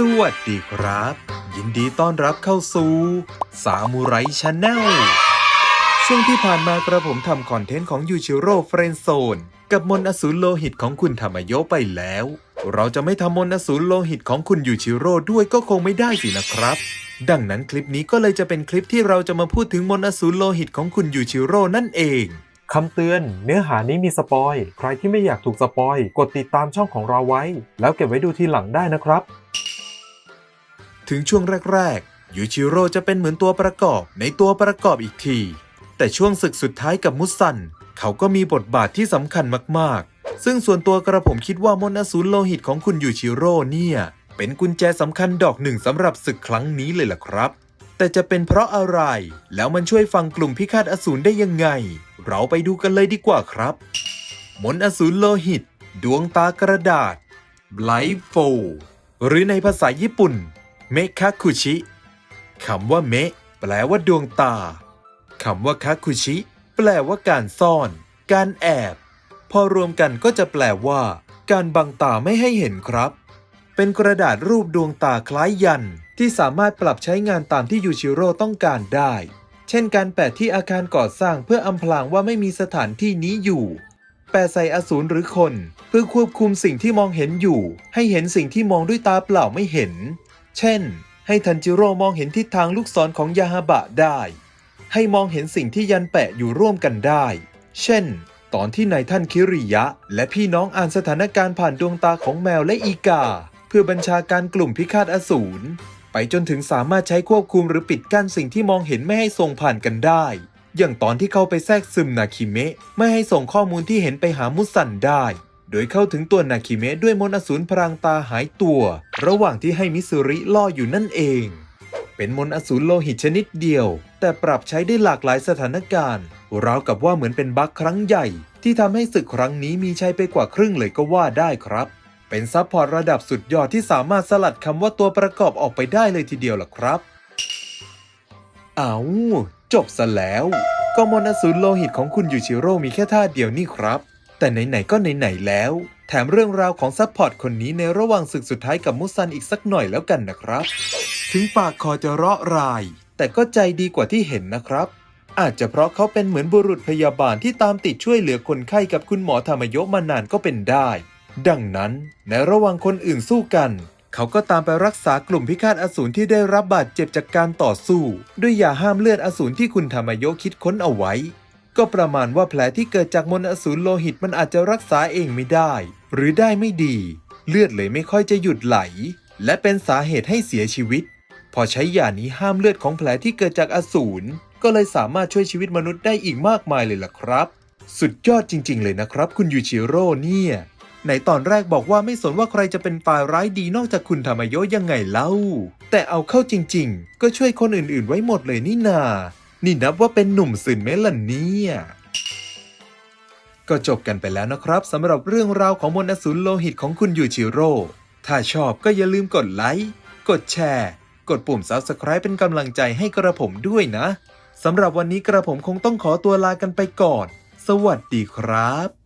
สวัสดีครับ ยินดีต้อนรับเข้าสู่สามูไรชาแนลช่วงที่ผ่านมากระผมทำคอนเทนต์ของยูชิโร่เฟรนโซนกับมนต์อสูรโลหิตของคุณธรรมโยไปแล้ว เราจะไม่ทำมนต์อสูรโลหิตของคุณยูชิโร่ด้วยก็คงไม่ได้สินะครับ ดังนั้นคลิปนี้ก็เลยจะเป็นคลิปที่เราจะมาพูดถึงมนต์อสูรโลหิตของคุณยูชิโร่นั่นเองคำเตือน เนื้อหานี้มีสปอย ใครที่ไม่อยากถูกสปอย กดติดตามช่องของเราไว้ แล้วเก็บไว้ดูทีหลังได้นะครับ ถึงช่วงแรกๆ ยูชิโร่จะเป็นเหมือนตัวประกอบในตัวประกอบอีกที แต่ช่วงศึกสุดท้ายกับมุสัน เขาก็มีบทบาทที่สำคัญมากๆ ซึ่งส่วนตัวกระผมคิดว่ามนต์อสูรโลหิตของคุณยูชิโร่เนี่ย เป็นกุญแจสำคัญดอกหนึ่งสำหรับศึกครั้งนี้เลยล่ะครับ แต่จะเป็นเพราะอะไร แล้วมันช่วยฟังกลุ่มพิฆาตอสูรได้ยังไง เราไปดูกันเลยดีกว่าครับ มนต์อสูรโลหิต ดวงตากระดาษไลฟ์โฟหรือในภาษาญี่ปุ่น เมคาคุชิคำว่าเมะแปลว่าดวงตาคำว่าคาคุชิ แปลว่าการซ่อน การแอบ พอรวมกันก็จะแปลว่า การบังตาไม่ให้เห็นครับ เป็นกระดาษรูปดวงตาคล้ายยัน ที่สามารถปรับใช้งานตามที่ยูชิโร่ต้องการได้ เช่นการแปะที่อาคารก่อสร้างเพื่ออำพรางว่าไม่มีสถานที่นี้อยู่แปะใส่อสูรหรือคน เพื่อควบคุมสิ่งที่มองเห็นอยู่ ให้เห็นสิ่งที่มองด้วยตาเปล่าไม่เห็น เช่น ให้ทันจิโร่มองเห็นทิศทางลูกศรของยาฮาบะได้ ให้มองเห็นสิ่งที่ยันแปะอยู่ร่วมกันได้ เช่น ตอนที่นายท่านคิริยะ และพี่น้องอ่านสถานการณ์ผ่านดวงตาของแมวและอีกา เพื่อบัญชาการกลุ่มพิฆาตอสูรไปจนถึงสามารถใช้ควบคุมหรือปิดกั้นสิ่งที่มองเห็นไม่ให้ส่งผ่านกันได้ อย่างตอนที่เข้าไปแทรกซึมนาคิเมะไม่ให้ส่งข้อมูลที่เห็นไปหามุสันได้ โดยเข้าถึงตัวนาคิเมะด้วยมนต์อสูรพรางตาหายตัว ระหว่างที่ให้มิสุริล่ออยู่นั่นเอง เป็นมนต์อสูรโลหิตชนิดเดียว แต่ปรับใช้ได้หลากหลายสถานการณ์ราวกับว่าเหมือนเป็นบั๊กครั้งใหญ่ ที่ทำให้ศึกครั้งนี้มีชัยไปกว่าครึ่งเลยก็ว่าได้ครับ เป็นซัพพอร์ตระดับสุดยอดที่สามารถสลัดคำว่าตัวประกอบออกไปได้เลยทีเดียวล่ะครับ เอาจบซะแล้วก็มนต์อสูรโลหิตของคุณยูชิโร่มีแค่ท่าเดียวนี่ครับ แต่ไหนๆก็ไหนๆแล้ว แถมเรื่องราวของซัพพอร์ตคนนี้ในระหว่างศึกสุดท้ายกับมุซันอีกสักหน่อยแล้วกันนะครับ ถึงปากคอจะเราะราย แต่ก็ใจดีกว่าที่เห็นนะครับ อาจจะเพราะเขาเป็นเหมือนบุรุษพยาบาลที่ตามติดช่วยเหลือคนไข้กับคุณหมอธรรมยมานานก็เป็นได้ ดังนั้นในระหว่างคนอื่นสู้กันเขาก็ตามไปรักษากลุ่มพิฆาตอสูรที่ได้รับบาดเจ็บจากการต่อสู้ ด้วยยาห้ามเลือดอสูรที่คุณธรรมยคิดค้นเอาไว้ ก็ประมาณว่าแผลที่เกิดจากมนอสูรโลหิตมันอาจจะรักษาเองไม่ได้ หรือได้ไม่ดี เลือดเลยไม่ค่อยจะหยุดไหล และเป็นสาเหตุให้เสียชีวิต พอใช้ยานี้ห้ามเลือดของแผลที่เกิดจากอสูรก็เลยสามารถช่วยชีวิตมนุษย์ได้อีกมากมายเลยล่ะครับ สุดยอดจริง ๆ เลยนะครับ คุณยูชิโร่เนี่ยในตอนแรกบอกว่าไม่สนว่าใครจะเป็นฝ่ายร้ายดีนอกจากคุณธรรมโยยังไงเล่า แต่เอาเข้าจริง ๆ ก็ช่วยคนอื่น ๆ ไว้หมดเลยนี่นา นี่นับว่าเป็นหนุ่มสื่นไหมล่ะเนี่ยก็จบกันไปแล้วนะครับสำหรับเรื่องราวของมนต์อสูรโลหิตของคุณยูชิโร่ ถ้าชอบก็อย่าลืมกดไลค์ กดแชร์ กดปุ่ม Subscribe เป็นกำลังใจให้กระผมด้วยนะ สำหรับวันนี้กระผมคงต้องขอตัวลากันไปก่อน สวัสดีครับ